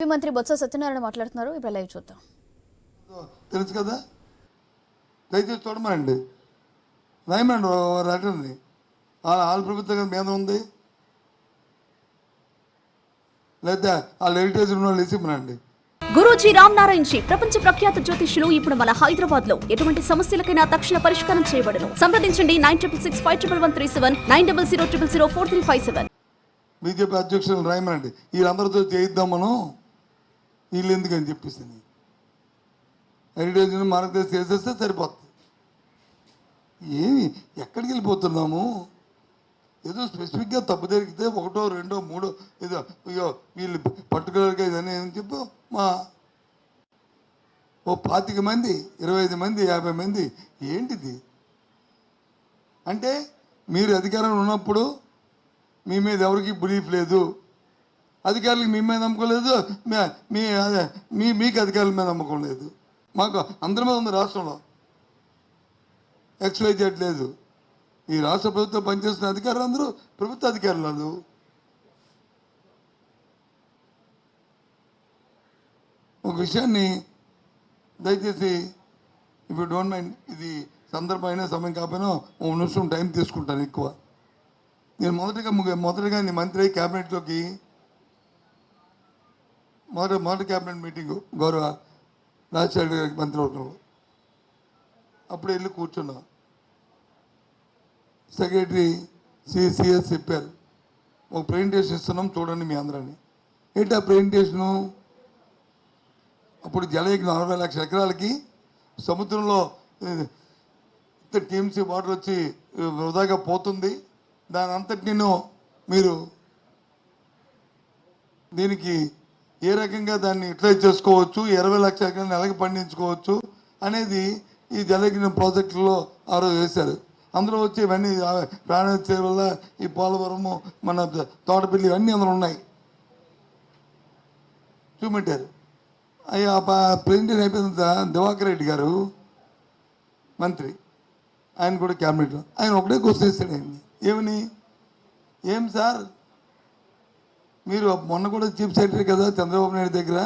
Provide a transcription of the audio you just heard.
ముఖ్యమంత్రి బొత్స సత్యనారాయణ మాట్లాడుతున్నారు. ఇప్పుడు లైవ్ చూద్దాం. తెలుసు కదా? దయచేసి చూడమనండి. రాయమండి లెటర్ని వాళ్ళ ప్రభుత్వం మీద ఉంది. లేదా వాళ్ళ హెరిటేజ్ ఉన్న వాళ్ళు ఇసిమనండి గురూజీ రామ్ నారాయణ్ జీ ప్రపంచ ప్రఖ్యాత జ్యోతిష్యులు ఇప్పుడు మన హైదరాబాద్లో ఎటువంటి సమస్యలకైనా తక్షణ పరిష్కారం చేయబడను సంప్రదించండి nine triple six five triple one three seven nine double zero triple zero four three five seven. BJP అధ్యక్షులు రాయమనండి. వీళ్ళందరితో చేయిద్దాం మనం. వీళ్ళు ఎందుకని చెప్పేసి హెరిటేజ్ మనకు చేసేస్తే సరిపోతుంది ఏమి ఎక్కడికి వెళ్ళిపోతున్నాము? ఏదో స్పెసిఫిక్గా తప్పు జరిగితే ఒకటో రెండో మూడో ఏదో అయ్యో వీళ్ళు పర్టికులర్గా ఇదని అని చెప్పు? మా ఓ పాతిక మంది ఇరవై ఐదు మంది యాభై మంది ఏంటిది? అంటే మీరు అధికారంలో ఉన్నప్పుడు మీ మీద ఎవరికి బిలీఫ్ లేదు. అధికారులకు మీ మీద నమ్మకం లేదు మీ- మీ అదే మీ మీకు అధికారుల మీద నమ్మకం లేదు. మాకు అందరి మీద ఉంది రాష్ట్రంలో. ఎక్స్వైజెడ్ లేదు. ఈ రాష్ట్ర ప్రభుత్వం పనిచేస్తున్న అధికారులు అందరూ ప్రభుత్వ అధికారులు లేదు ఒక విషయాన్ని దయచేసి ఇప్పుడు డోంట్ మైండ్ ఇది సందర్భం అయినా సమయం కాకపోయినా ఒక నిమిషం టైం తీసుకుంటాను ఎక్కువ. నేను మొదటగా మొదటిగా మొదటగా నీ మంత్రి క్యాబినెట్లోకి మొదటి మొదటి క్యాబినెట్ మీటింగ్ గౌరవ రాజశేఖర గారికి మంత్రివర్గంలో అప్పుడు వెళ్ళి కూర్చున్నా. సెక్రటరీ సిసిఎస్ చెప్పారు. ఒక ప్రజెంటేషన్ ఇస్తున్నాం చూడండి మీ అందరాన్ని ఏంటి ఆ ప్రజెంటేషను? అప్పుడు జలయకి నలభై లక్షల ఎకరాలకి సముద్రంలో టీఎంసీ వాటర్ వచ్చి వృధాగా పోతుంది. దాని అంతటి నేను మీరు దీనికి ఏ రకంగా దాన్ని యూటిలైజ్ చేసుకోవచ్చు ఇరవై లక్షల ఎకరాలు నెలకి పండించుకోవచ్చు అనేది ఈ జలయజ్ఞం ప్రాజెక్టులో ఆ రోజు వేశారు. అందులో వచ్చి ఇవన్నీ ప్రాణ వల్ల ఈ పోలవరము మన తోటపల్లి ఇవన్నీ అందులో ఉన్నాయి. చూపెట్టారు అయ్యా ప్రెసిడెంట్ అయిపోయిన దివాకర్ రెడ్డి గారు మంత్రి ఆయన కూడా క్యాబినెట్ ఆయన ఒకటే గుర్తు చేశాడు ఆయన్ని. ఏమని? ఏం సార్? మీరు మొన్న కూడా చీఫ్ సెక్రటరీ కదా చంద్రబాబు నాయుడు దగ్గర?